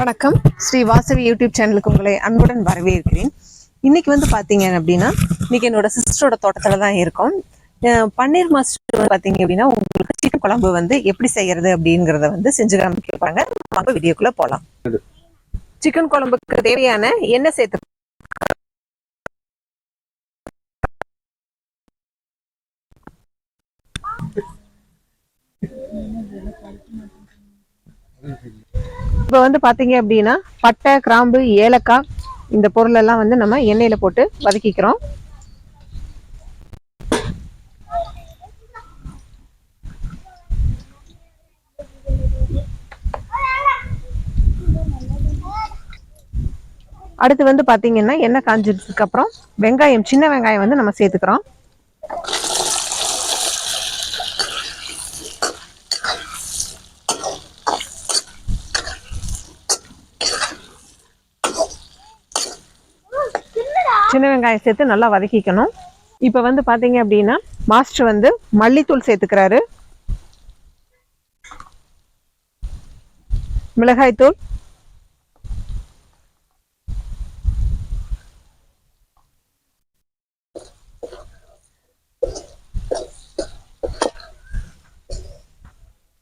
வணக்கம். ஸ்ரீ வாசவி யூடியூப் சேனலுக்கு உங்களை அன்புடன் வரவேற்கிறேன். இன்னைக்கு வந்து பார்த்தீங்க அப்படின்னா இன்னைக்கு என்னோட சிஸ்டரோட தோட்டத்தில் தான் இருக்கோம். அஹ் பன்னீர் மாஸ்டர் வந்து பார்த்தீங்க அப்படின்னா உங்களுக்கு சிக்கன் குழம்பு வந்து எப்படி செய்யறது அப்படிங்கிறத வந்து செஞ்சு காமிக்கப்பாங்க நம்ம வீடியோக்குள்ள போகலாம் சிக்கன் குழம்புக்கு தேவையான எண்ணெய் சேர்த்து இப்போ வந்து பார்த்தீங்க அப்படின்னா பட்டை கிராம்பு ஏலக்காய் இந்த பொருள் எல்லாம் வந்து நம்ம எண்ணெயில் போட்டு வதக்கிக்கிறோம். அடுத்து வந்து பாத்தீங்கன்னா எண்ணெய் காஞ்சதுக்கு அப்புறம் வெங்காயம் சின்ன வெங்காயம் வந்து நம்ம சேர்த்துக்கிறோம். சின்ன வெங்காயம் சேர்த்து நல்லா வதக்கிக்கணும். இப்போ வந்து பாத்தீங்க அப்படின்னா மாஸ்டர் வந்து மல்லித்தூள் சேர்த்துக்கிறாரு. மிளகாய்த்தூள்.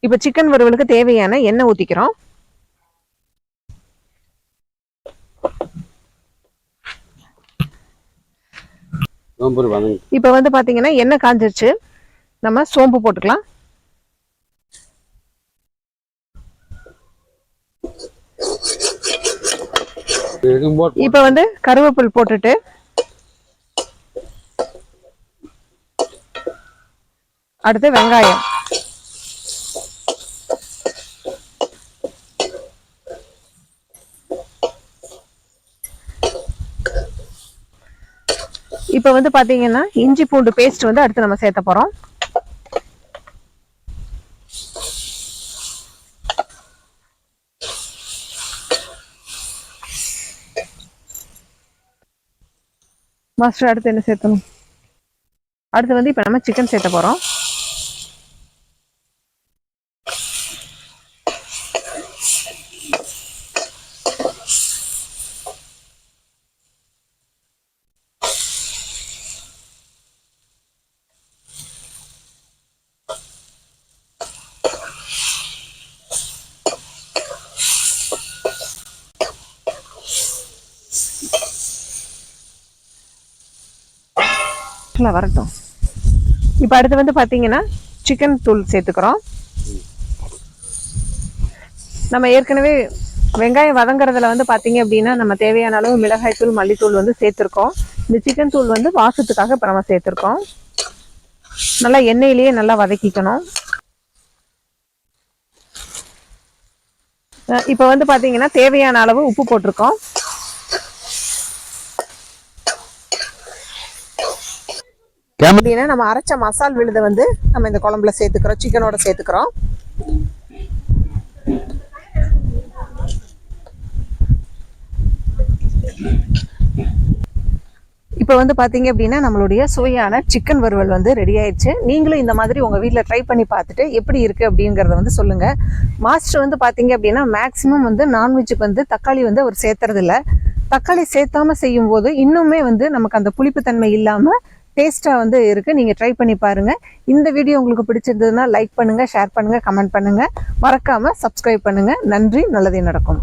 இப்போ சிக்கன் வறுவலுக்கு தேவையான எண்ணெய் ஊற்றிக்கிறோம் நோம்பூர் வதங்கி இப்போ வந்து பார்த்தீங்கன்னா எண்ணெய் காஞ்சிருச்சு. நம்ம சோம்பு போட்டுக்கலாம். இப்போ வந்து கருவேப்பில் போட்டுட்டு அடுத்து வெங்காயம். இப்போ வந்து பாத்தீங்கன்னா இஞ்சி பூண்டு பேஸ்ட் வந்து அடுத்து நம்ம சேர்த்த போறோம். மாஸ்டர் அடுத்து என்ன சேர்த்தணும்? அடுத்து வந்து இப்போ நம்ம சிக்கன் சேர்த்த போறோம். நல்லா வரட்டும். இப்போ அடுத்து வந்து பார்த்தீங்கன்னா சிக்கன் தூள் சேர்த்துக்கிறோம். நம்ம ஏற்கனவே வெங்காயம் வதங்குறதுல வந்து பார்த்தீங்க அப்படின்னா நம்ம தேவையான அளவு மிளகாய் தூள் மல்லித்தூள் வந்து சேர்த்துருக்கோம். இந்த சிக்கன் தூள் வந்து வாசத்துக்காக இப்போ நம்ம சேர்த்துருக்கோம். நல்லா எண்ணெயிலேயே நல்லா வதக்கிக்கணும். இப்போ வந்து பார்த்தீங்கன்னா தேவையான அளவு உப்பு போட்டிருக்கோம். அப்படின்னா நம்ம அரைச்ச மசால் விழுதை வந்து நம்ம இந்த குழம்புல சேர்த்துக்கிறோம் சிக்கனோட சேர்த்துக்கிறோம். இப்போ வந்து பார்த்தீங்க அப்படின்னா நம்மளுடைய சுவையான சிக்கன் வறுவல் வந்து ரெடி ஆயிடுச்சு. நீங்களும் இந்த மாதிரி உங்கள் வீட்டில் ட்ரை பண்ணி பார்த்துட்டு எப்படி இருக்குது அப்படிங்கிறத வந்து சொல்லுங்கள் மாஸ்டர் வந்து பார்த்தீங்க அப்படின்னா மேக்ஸிமம் வந்து நான்வெஜ்ஜுக்கு வந்து தக்காளி வந்து அவர் சேர்த்துறதில்ல. தக்காளி சேர்த்தாம செய்யும்போது இன்னுமே வந்து நமக்கு அந்த புளிப்புத்தன்மை இல்லாமல் டேஸ்ட்டாக வந்து இருக்குது நீங்கள் ட்ரை பண்ணி பாருங்கள் இந்த வீடியோ உங்களுக்கு பிடிச்சிருந்ததுன்னா லைக் பண்ணுங்கள் ஷேர் பண்ணுங்கள் கமெண்ட் பண்ணுங்கள் மறக்காமல் சப்ஸ்கிரைப் பண்ணுங்கள் நன்றி நல்லதே நடக்கும்.